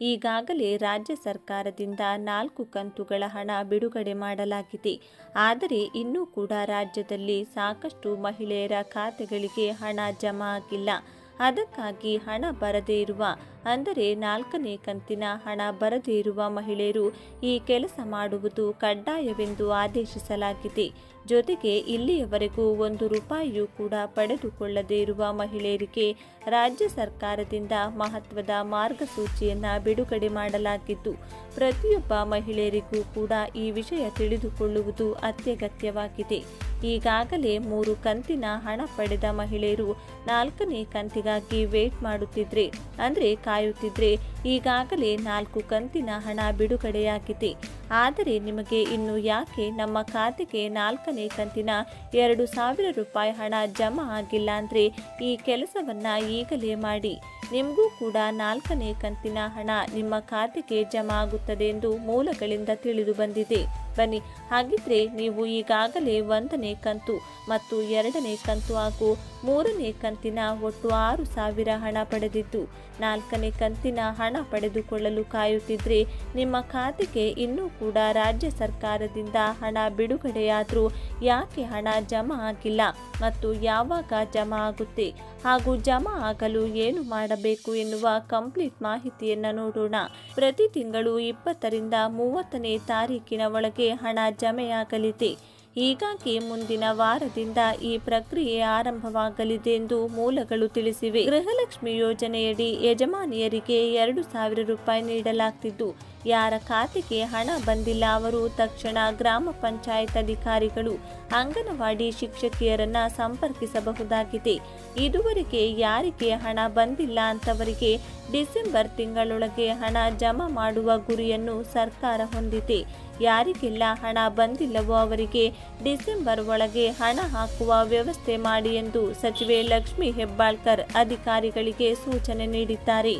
ಈಗಾಗಲೇ ರಾಜ್ಯ ಸರ್ಕಾರದಿಂದ ನಾಲ್ಕು ಕಂತುಗಳ ಹಣ ಬಿಡುಗಡೆ ಮಾಡಲಾಗಿದೆ. ಆದರೆ ಇನ್ನೂ ಕೂಡ ರಾಜ್ಯದಲ್ಲಿ ಸಾಕಷ್ಟು ಮಹಿಳೆಯರ ಖಾತೆಗಳಿಗೆ ಹಣ ಜಮಾ ಆಗಿಲ್ಲ. ಅದಕ್ಕಾಗಿ ಹಣ ಬರದೇ ಇರುವ, ಅಂದರೆ ನಾಲ್ಕನೇ ಕಂತಿನ ಹಣ ಬರದೇ ಇರುವ ಮಹಿಳೆಯರು ಈ ಕೆಲಸ ಮಾಡುವುದು ಕಡ್ಡಾಯವೆಂದು ಆದೇಶಿಸಲಾಗಿದೆ. ಜೊತೆಗೆ ಇಲ್ಲಿಯವರೆಗೂ ಒಂದು ರೂಪಾಯಿಯೂ ಕೂಡ ಪಡೆದುಕೊಳ್ಳದೇ ಇರುವ ಮಹಿಳೆಯರಿಗೆ ರಾಜ್ಯ ಸರ್ಕಾರದಿಂದ ಮಹತ್ವದ ಮಾರ್ಗಸೂಚಿಯನ್ನು ಬಿಡುಗಡೆ ಮಾಡಲಾಗಿದ್ದು, ಪ್ರತಿಯೊಬ್ಬ ಮಹಿಳೆಯರಿಗೂ ಕೂಡ ಈ ವಿಷಯ ತಿಳಿದುಕೊಳ್ಳುವುದು ಅತ್ಯಗತ್ಯವಾಗಿದೆ. ಈಗಾಗಲೇ ಮೂರು ಕಂತಿನ ಹಣ ಪಡೆದ ಮಹಿಳೆಯರು ನಾಲ್ಕನೇ ಕಂತಿಗಾಗಿ ವೇಟ್ ಮಾಡುತ್ತಿದ್ರೆ, ಅಂದರೆ ಕಾಯುತ್ತಿದ್ರೆ ಈಗಾಗಲೇ ನಾಲ್ಕು ಕಂತಿನ ಹಣ ಬಿಡುಗಡೆಯಾಗಿದೆ. ಆದರೆ ನಿಮಗೆ ಇನ್ನು ಯಾಕೆ ನಮ್ಮ ಖಾತೆಗೆ ನಾಲ್ಕನೇ ಕಂತಿನ ಎರಡು ಸಾವಿರ ರೂಪಾಯಿ ಹಣ ಜಮಾ ಆಗಿಲ್ಲ ಅಂದರೆ ಈ ಕೆಲಸವನ್ನ ಈಗಲೇ ಮಾಡಿ. ನಿಮಗೂ ಕೂಡ ನಾಲ್ಕನೇ ಕಂತಿನ ಹಣ ನಿಮ್ಮ ಖಾತೆಗೆ ಜಮಾ ಆಗುತ್ತದೆ ಎಂದು ಮೂಲಗಳಿಂದ ತಿಳಿದು ಬಂದಿದೆ. ಬನ್ನಿ, ಹಾಗಿದ್ರೆ ನೀವು ಈಗಾಗಲೇ ಒಂದನೇ ಕಂತು ಮತ್ತು ಎರಡನೇ ಕಂತು ಹಾಗೂ ಮೂರನೇ ಕಂತಿನ ಒಟ್ಟು ಆರು ಸಾವಿರ ಹಣ ಪಡೆದಿದ್ದು, ನಾಲ್ಕನೇ ಕಂತಿನ ಹಣ ಪಡೆದುಕೊಳ್ಳಲು ಕಾಯುತ್ತಿದ್ರೆ ನಿಮ್ಮ ಖಾತೆಗೆ ಇನ್ನೂ ಕೂಡ ರಾಜ್ಯ ಸರ್ಕಾರದಿಂದ ಹಣ ಬಿಡುಗಡೆಯಾದರೂ ಯಾಕೆ ಹಣ ಜಮಾ ಆಗಿಲ್ಲ ಮತ್ತು ಯಾವಾಗ ಜಮಾ ಆಗುತ್ತೆ ಹಾಗೂ ಜಮಾ ಆಗಲು ಏನು ಮಾಡಬೇಕು ಎನ್ನುವ ಕಂಪ್ಲೀಟ್ ಮಾಹಿತಿಯನ್ನು ನೋಡೋಣ. ಪ್ರತಿ ತಿಂಗಳು ಇಪ್ಪತ್ತರಿಂದ ಮೂವತ್ತನೇ ತಾರೀಕಿನ ಒಳಗೆ ಹಣ ಜಮೆಯಾಗಲಿದೆ. ಹೀಗಾಗಿ ಮುಂದಿನ ವಾರದಿಂದ ಈ ಪ್ರಕ್ರಿಯೆ ಆರಂಭವಾಗಲಿದೆ ಎಂದು ಮೂಲಗಳು ತಿಳಿಸಿವೆ. ಗೃಹಲಕ್ಷ್ಮಿ ಯೋಜನೆಯಡಿ ಯಜಮಾನಿಯರಿಗೆ ಎರಡು ಸಾವಿರ ರೂಪಾಯಿ ನೀಡಲಾಗ್ತಿದ್ದು, ಯಾರ ಖಾತೆಗೆ ಹಣ ಬಂದಿಲ್ಲ ಅವರು ತಕ್ಷಣ ಗ್ರಾಮ ಪಂಚಾಯತ್ ಅಧಿಕಾರಿಗಳು ಅಂಗನವಾಡಿ ಶಿಕ್ಷಕಿಯರನ್ನ ಸಂಪರ್ಕಿಸಬಹುದಾಗಿದೆ. ಇದುವರೆಗೆ ಯಾರಿಗೆ ಹಣ ಬಂದಿಲ್ಲ ಅಂತವರಿಗೆ ಡಿಸೆಂಬರ್ ತಿಂಗಳೊಳಗೆ ಹಣ ಜಮಾ ಮಾಡುವ ಗುರಿಯನ್ನು ಸರ್ಕಾರ ಹೊಂದಿದೆ. ಯಾರಿಗೆಲ್ಲ ಹಣ ಬಂದಿಲ್ಲವೋ ಅವರಿಗೆ ಡಿಸೆಂಬರ್ ಒಳಗೆ ಹಣ ಹಾಕುವ ವ್ಯವಸ್ಥೆ ಮಾಡಿ ಎಂದು ಸಚಿವೆ ಲಕ್ಷ್ಮಿ ಹೆಬ್ಬಾಳ್ಕರ್ ಅಧಿಕಾರಿಗಳಿಗೆ ಸೂಚನೆ ನೀಡಿದ್ದಾರೆ.